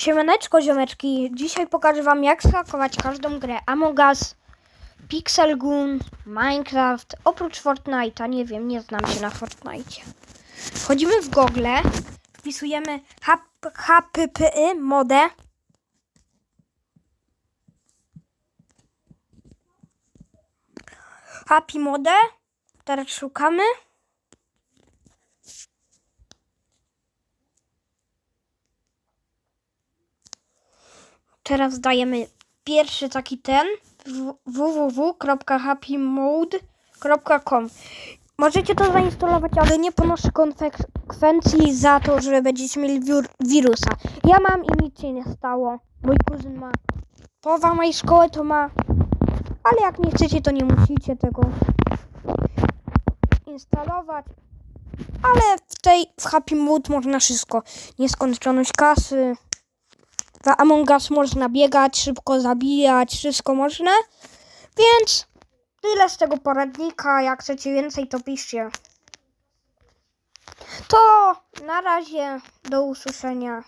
Siemaneczko ziomeczki, dzisiaj pokażę wam jak skakować każdą grę Among Us, Pixel Gun, Minecraft, oprócz Fortnite'a, nie wiem, nie znam się na Fortnite. Wchodzimy w Google, wpisujemy HPPY modę. Happy modę, teraz szukamy. Teraz dajemy pierwszy taki ten www.happymode.com Możecie to zainstalować, ale nie ponoszę konsekwencji za to, że będziecie mieli wiru- wirusa. Ja mam i nic się nie stało. Mój kuzyn ma. Połowa mojej szkoły to ma. Ale jak nie chcecie, to nie musicie tego instalować. Ale w tej, w Happy Mood można wszystko. Nieskończoność kasy. W Among Us można biegać, szybko zabijać, wszystko można. Więc tyle z tego poradnika. Jak chcecie więcej, to piszcie. To na razie do usłyszenia.